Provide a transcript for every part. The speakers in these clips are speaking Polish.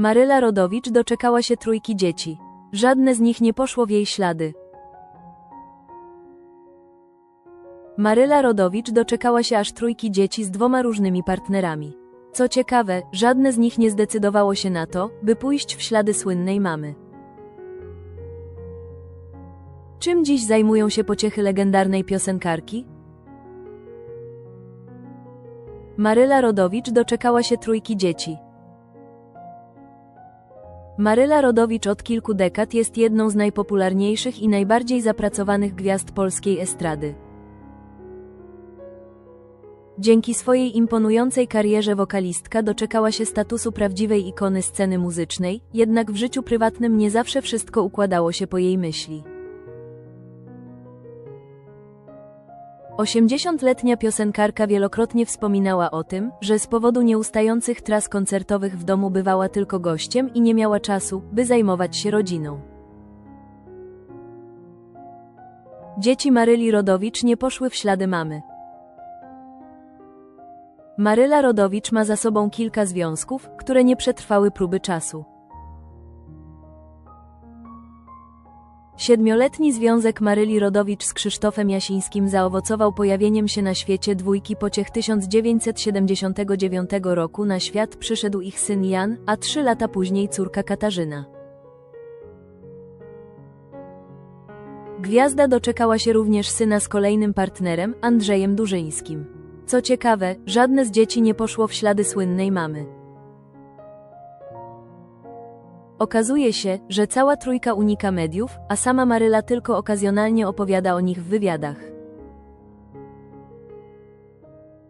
Maryla Rodowicz doczekała się trójki dzieci. Żadne z nich nie poszło w jej ślady. Maryla Rodowicz doczekała się aż trójki dzieci z dwoma różnymi partnerami. Co ciekawe, żadne z nich nie zdecydowało się na to, by pójść w ślady słynnej mamy. Czym dziś zajmują się pociechy legendarnej piosenkarki? Maryla Rodowicz doczekała się trójki dzieci. Maryla Rodowicz od kilku dekad jest jedną z najpopularniejszych i najbardziej zapracowanych gwiazd polskiej estrady. Dzięki swojej imponującej karierze wokalistka doczekała się statusu prawdziwej ikony sceny muzycznej, jednak w życiu prywatnym nie zawsze wszystko układało się po jej myśli. 80-letnia piosenkarka wielokrotnie wspominała o tym, że z powodu nieustających tras koncertowych w domu bywała tylko gościem i nie miała czasu, by zajmować się rodziną. Dzieci Maryli Rodowicz nie poszły w ślady mamy. Maryla Rodowicz ma za sobą kilka związków, które nie przetrwały próby czasu. Siedmioletni związek Maryli Rodowicz z Krzysztofem Jasińskim zaowocował pojawieniem się na świecie dwójki pociech 1979 roku na świat przyszedł ich syn Jan, a trzy lata później córka Katarzyna. Gwiazda doczekała się również syna z kolejnym partnerem, Andrzejem Durzyńskim. Co ciekawe, żadne z dzieci nie poszło w ślady słynnej mamy. Okazuje się, że cała trójka unika mediów, a sama Maryla tylko okazjonalnie opowiada o nich w wywiadach.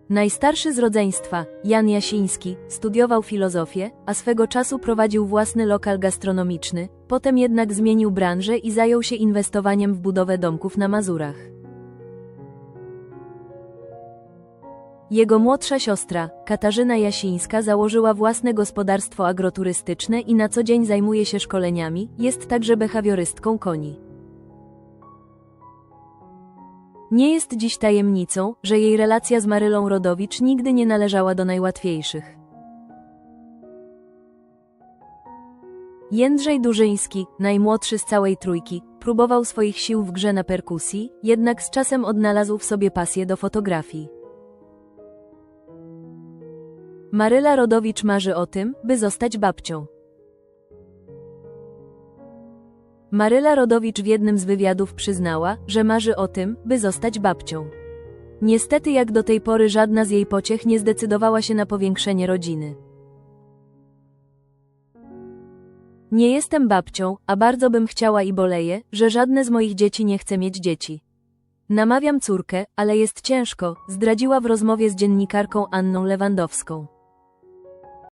Najstarszy z rodzeństwa, Jan Jasiński, studiował filozofię, a swego czasu prowadził własny lokal gastronomiczny, potem jednak zmienił branżę i zajął się inwestowaniem w budowę domków na Mazurach. Jego młodsza siostra, Katarzyna Jasińska, założyła własne gospodarstwo agroturystyczne i na co dzień zajmuje się szkoleniami, jest także behawiorystką koni. Nie jest dziś tajemnicą, że jej relacja z Marylą Rodowicz nigdy nie należała do najłatwiejszych. Jędrzej Durzyński, najmłodszy z całej trójki, próbował swoich sił w grze na perkusji, jednak z czasem odnalazł w sobie pasję do fotografii. Maryla Rodowicz marzy o tym, by zostać babcią. Maryla Rodowicz w jednym z wywiadów przyznała, że marzy o tym, by zostać babcią. Niestety jak do tej pory żadna z jej pociech nie zdecydowała się na powiększenie rodziny. Nie jestem babcią, a bardzo bym chciała i boleję, że żadne z moich dzieci nie chce mieć dzieci. Namawiam córkę, ale jest ciężko, zdradziła w rozmowie z dziennikarką Anną Lewandowską.